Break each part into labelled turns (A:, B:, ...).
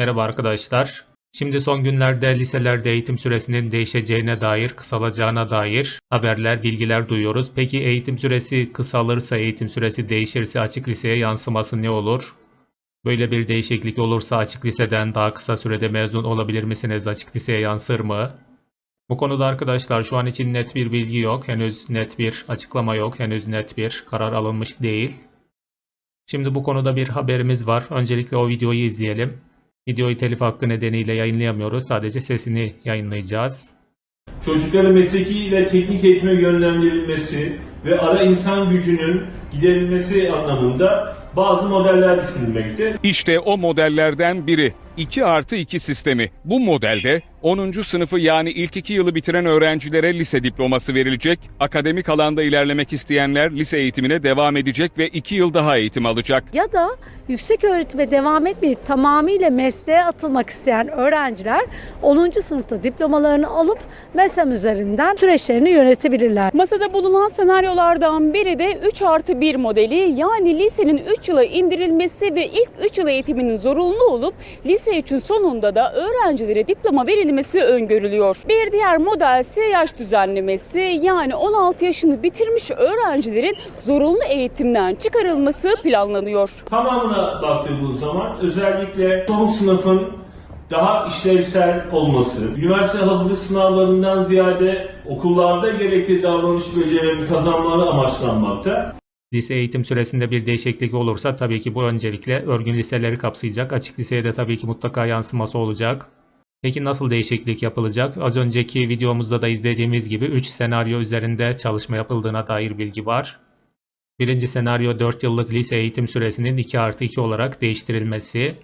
A: Merhaba arkadaşlar. Şimdi son günlerde liselerde eğitim süresinin değişeceğine dair, kısalacağına dair haberler, bilgiler duyuyoruz. Peki eğitim süresi kısalırsa, eğitim süresi değişirse açık liseye yansıması ne olur? Böyle bir değişiklik olursa açık liseden daha kısa sürede mezun olabilir misiniz? Açık liseye yansır mı? Bu konuda arkadaşlar şu an için net bir bilgi yok. Henüz net bir açıklama yok. Henüz net bir karar alınmış değil. Şimdi bu konuda bir haberimiz var. Öncelikle o videoyu izleyelim. Videoyu telif hakkı nedeniyle yayınlayamıyoruz. Sadece sesini yayınlayacağız.
B: Çocukların mesleki ve teknik eğitime yönlendirilmesi ve ara insan gücünün giderilmesi anlamında bazı modeller düşünülmekte.
C: İşte o modellerden biri 2 artı 2 sistemi. Bu modelde 10. sınıfı yani ilk 2 yılı bitiren öğrencilere lise diploması verilecek, akademik alanda ilerlemek isteyenler lise eğitimine devam edecek ve 2 yıl daha eğitim alacak.
D: ya da yüksek öğretime devam etmeyip tamamıyla mesleğe atılmak isteyen öğrenciler 10. sınıfta diplomalarını alıp MESEM üzerinden süreçlerini yönetebilirler.
E: Masada bulunan senaryolardan biri de 3 artı 1 modeli yani lisenin 3 yıla indirilmesi ve ilk 3 yıl eğitiminin zorunlu olup lise 3'ün sonunda da öğrencilere diploma verilmesi öngörülüyor. Bir diğer model ise yaş düzenlemesi yani 16 yaşını bitirmiş öğrencilerin zorunlu eğitimden çıkarılması planlanıyor.
B: Tamamına baktığımız zaman özellikle son sınıfın daha işlevsel olması, üniversite hazırlık sınavlarından ziyade okullarda gerekli davranış becerilerini kazanmaları amaçlanmakta.
A: Lise eğitim süresinde bir değişiklik olursa tabii ki bu öncelikle örgün liseleri kapsayacak. Açık liseye de tabii ki mutlaka yansıması olacak. Peki nasıl değişiklik yapılacak? Az önceki videomuzda da izlediğimiz gibi 3 senaryo üzerinde çalışma yapıldığına dair bilgi var. Birinci senaryo 4 yıllık lise eğitim süresinin 2 artı 2 olarak değiştirilmesi.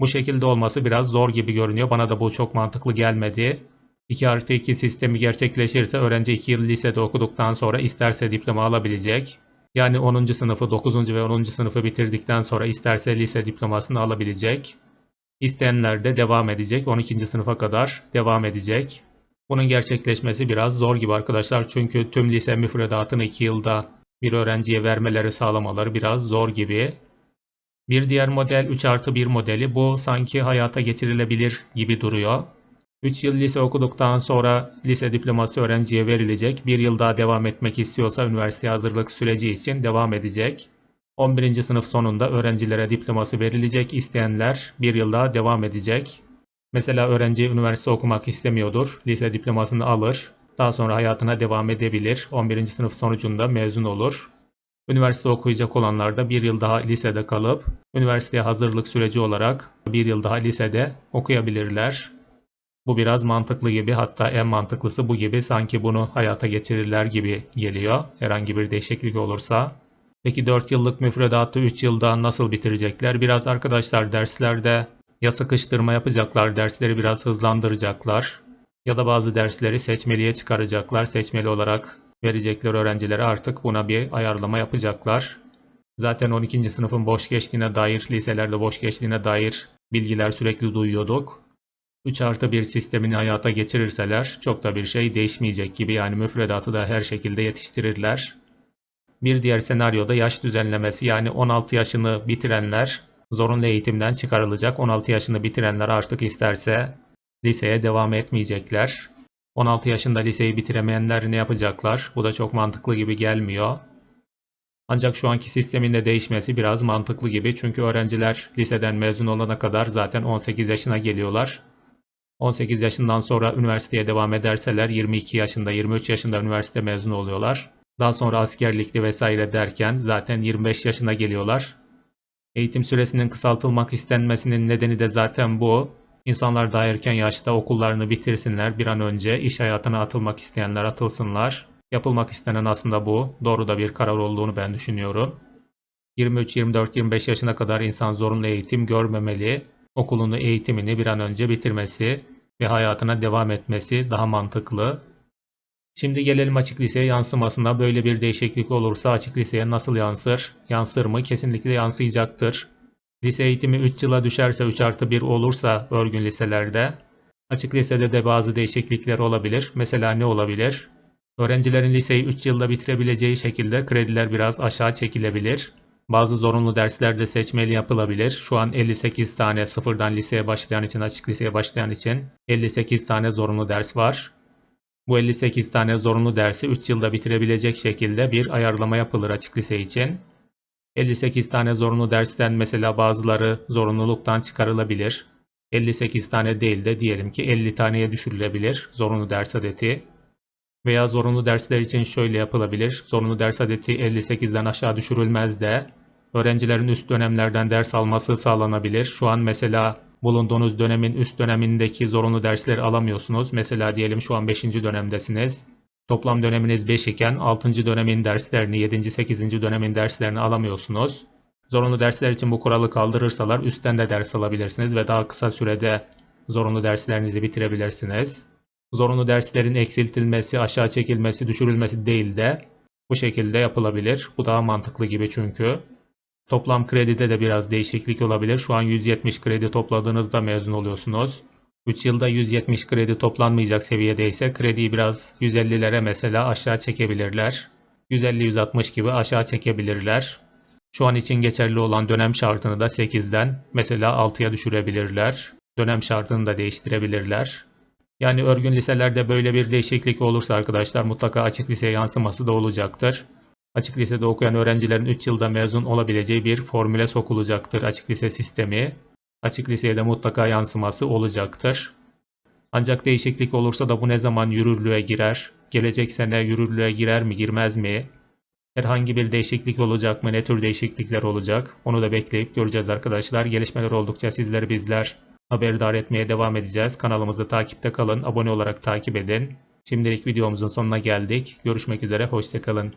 A: Bu şekilde olması biraz zor gibi görünüyor. Bana da bu çok mantıklı gelmedi. 2 artı 2 sistemi gerçekleşirse öğrenci 2 yıl lisede okuduktan sonra isterse diploma alabilecek. Yani 10. sınıfı, 9. ve 10. sınıfı bitirdikten sonra isterse lise diplomasını alabilecek. İsteyenler de devam edecek. 12. sınıfa kadar devam edecek. Bunun gerçekleşmesi biraz zor gibi arkadaşlar. Çünkü tüm lise müfredatını 2 yılda bir öğrenciye vermeleri sağlamaları biraz zor gibi. Bir diğer model 3 artı 1 modeli. Bu sanki hayata geçirilebilir gibi duruyor. 3 yıl lise okuduktan sonra lise diploması öğrenciye verilecek. 1 yıl daha devam etmek istiyorsa üniversite hazırlık süreci için devam edecek. 11. sınıf sonunda öğrencilere diploması verilecek. İsteyenler 1 yıl daha devam edecek. Mesela öğrenci üniversite okumak istemiyordur. Lise diplomasını alır. Daha sonra hayatına devam edebilir. 11. sınıf sonucunda mezun olur. Üniversite okuyacak olanlar da bir yıl daha lisede kalıp üniversiteye hazırlık süreci olarak bir yıl daha lisede okuyabilirler. Bu biraz mantıklı gibi hatta en mantıklısı bu gibi sanki bunu hayata geçirirler gibi geliyor herhangi bir değişiklik olursa. Peki 4 yıllık müfredatı 3 yılda nasıl bitirecekler? Biraz arkadaşlar derslerde ya sıkıştırma yapacaklar, dersleri biraz hızlandıracaklar ya da bazı dersleri seçmeliye çıkaracaklar. Seçmeli olarak verecekler öğrencilere artık buna bir ayarlama yapacaklar. Zaten 12. sınıfın boş geçtiğine dair, liselerde boş geçtiğine dair bilgiler sürekli duyuyorduk. 3 artı 1 sistemini hayata geçirirseler çok da bir şey değişmeyecek gibi yani müfredatı da her şekilde yetiştirirler. Bir diğer senaryoda yaş düzenlemesi yani 16 yaşını bitirenler zorunlu eğitimden çıkarılacak. 16 yaşını bitirenler artık isterse liseye devam etmeyecekler. 16 yaşında liseyi bitiremeyenler ne yapacaklar? Bu da çok mantıklı gibi gelmiyor. Ancak şu anki sistemin de değişmesi biraz mantıklı gibi çünkü öğrenciler liseden mezun olana kadar zaten 18 yaşına geliyorlar. 18 yaşından sonra üniversiteye devam ederseler 22 yaşında 23 yaşında üniversite mezunu oluyorlar. Daha sonra askerlikli vesaire derken zaten 25 yaşına geliyorlar. Eğitim süresinin kısaltılmak istenmesinin nedeni de zaten bu. İnsanlar daha erken yaşta okullarını bitirsinler bir an önce iş hayatına atılmak isteyenler atılsınlar. Yapılmak istenen aslında bu. Doğru da bir karar olduğunu ben düşünüyorum. 23, 24, 25 yaşına kadar insan zorunlu eğitim görmemeli. Okulunu, eğitimini bir an önce bitirmesi ve hayatına devam etmesi daha mantıklı. Şimdi gelelim açık liseye yansımasına. Böyle bir değişiklik olursa açık liseye nasıl yansır? Yansır mı? Kesinlikle yansıyacaktır. Lise eğitimi 3 yıla düşerse 3 artı 1 olursa örgün liselerde açık lisede de bazı değişiklikler olabilir. Mesela ne olabilir? Öğrencilerin liseyi 3 yılda bitirebileceği şekilde krediler biraz aşağı çekilebilir. Bazı zorunlu derslerde seçmeli yapılabilir. Şu an 58 tane sıfırdan liseye başlayan için, açık liseye başlayan için 58 tane zorunlu ders var. Bu 58 tane zorunlu dersi 3 yılda bitirebilecek şekilde bir ayarlama yapılır açık lise için. 58 tane zorunlu dersten mesela bazıları zorunluluktan çıkarılabilir. 58 tane değil de diyelim ki 50 taneye düşürülebilir zorunlu ders adeti. Veya zorunlu dersler için şöyle yapılabilir. Zorunlu ders adeti 58'den aşağı düşürülmez de öğrencilerin üst dönemlerden ders alması sağlanabilir. Şu an mesela bulunduğunuz dönemin üst dönemindeki zorunlu dersleri alamıyorsunuz. Mesela diyelim şu an 5. dönemdesiniz. Toplam döneminiz 5 iken 6. dönemin derslerini, 7. 8. dönemin derslerini alamıyorsunuz. Zorunlu dersler için bu kuralı kaldırırsalar üstten de ders alabilirsiniz ve daha kısa sürede zorunlu derslerinizi bitirebilirsiniz. Zorunlu derslerin eksiltilmesi, aşağı çekilmesi, düşürülmesi değil de bu şekilde yapılabilir. Bu daha mantıklı gibi çünkü. Toplam kredide de biraz değişiklik olabilir. Şu an 170 kredi topladığınızda mezun oluyorsunuz. 3 yılda 170 kredi toplanmayacak seviyede ise krediyi biraz 150'lere mesela aşağı çekebilirler. 150-160 gibi aşağı çekebilirler. Şu an için geçerli olan dönem şartını da 8'den mesela 6'ya düşürebilirler. Dönem şartını da değiştirebilirler. Yani örgün liselerde böyle bir değişiklik olursa arkadaşlar mutlaka açık liseye yansıması da olacaktır. Açık lisede okuyan öğrencilerin 3 yılda mezun olabileceği bir formüle sokulacaktır açık lise sistemi. Açık liseye de mutlaka yansıması olacaktır. Ancak değişiklik olursa da bu ne zaman yürürlüğe girer? Gelecek sene yürürlüğe girer mi girmez mi? Herhangi bir değişiklik olacak mı? Ne tür değişiklikler olacak? Onu da bekleyip göreceğiz arkadaşlar. Gelişmeler oldukça sizleri bizler haberdar etmeye devam edeceğiz. Kanalımızı takipte kalın, abone olarak takip edin. Şimdilik videomuzun sonuna geldik. Görüşmek üzere, hoşçakalın.